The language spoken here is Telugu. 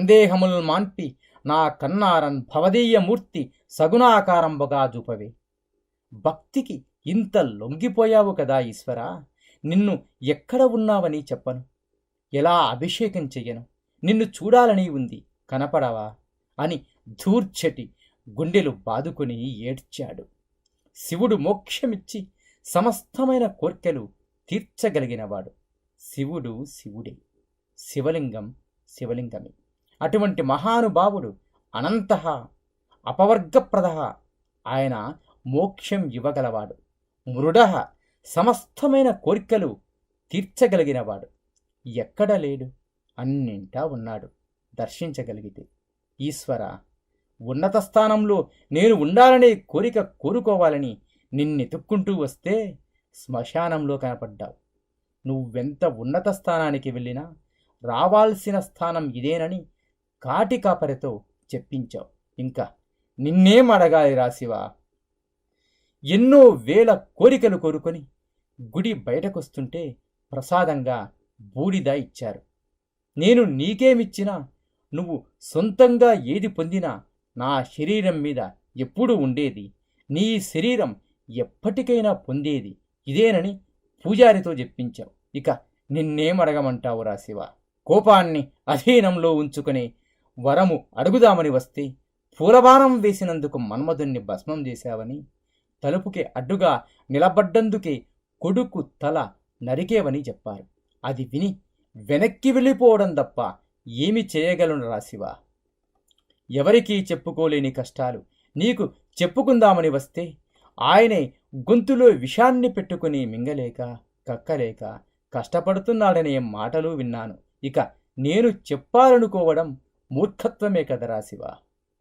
సందేహములను మాన్పి నా కన్నారన్ భవదీయమూర్తి సగుణాకారంబుగా చూపవే భక్తికి ఇంత లొంగిపోయావు కదా ఈశ్వరా? నిన్ను ఎక్కడ ఉన్నావని చెప్పను. ఎలా అభిషేకం చెయ్యను? నిన్ను చూడాలని ఉంది కనపడవా? అని ధూర్చటి గుండెలు బాదుకుని ఏడ్చాడు. శివుడు మోక్షమిచ్చి సమస్తమైన కోర్కెలు తీర్చగలిగినవాడు. శివుడు శివుడే. శివలింగం శివలింగమే. అటువంటి మహానుభావుడు అనంత అపవర్గప్రద. ఆయన మోక్షం ఇవ్వగలవాడు. మృడ సమస్తమైన కోరికలు తీర్చగలిగినవాడు. ఎక్కడ లేడు? అన్నింటా ఉన్నాడు. దర్శించగలిగితే. ఈశ్వర ఉన్నత స్థానంలో నేను ఉండాలనే కోరిక కోరుకోవాలని నిన్నెతుక్కుంటూ వస్తే శ్మశానంలో కనపడ్డావు. నువ్వెంత ఉన్నత స్థానానికి వెళ్ళినా రావాల్సిన స్థానం ఇదేనని కాటి కాపరితో చెప్పించావు. ఇంకా నిన్నేం అడగాలి రాశివా ఎన్నో వేల కోరికలు కోరుకొని గుడి బయటకొస్తుంటే ప్రసాదంగా బూడిద ఇచ్చారు. నేను నీకేమిచ్చినా నువ్వు సొంతంగా ఏది పొందినా నా శరీరం మీద ఎప్పుడు ఉండేది. నీ శరీరం ఎప్పటికైనా పొందేది. ఇదేనని పూజారితో చెప్పించావు. ఇక నిన్నేం అడగమంటావు రాశివ కోపాన్ని అధీనంలో ఉంచుకుని వరము అడుగుదామని వస్తే పూలబాణం వేసినందుకు మన్మధుణ్ణి భస్మం చేశావని తలుపుకి అడ్డుగా నిలబడ్డందుకే కొడుకు తల నరికేవని చెప్పారు. అది విని వెనక్కి వెళ్ళిపోవడం తప్ప ఏమి చేయగలను రాశివా ఎవరికీ చెప్పుకోలేని కష్టాలు నీకు చెప్పుకుందామని వస్తే ఆయనే గొంతులో విషాన్ని పెట్టుకుని మింగలేక కక్కలేక కష్టపడుతున్నాడనే మాటలు విన్నాను. ఇక నేను చెప్పాలనుకోవడం మూర్ఖత్వమే కదా రాశివా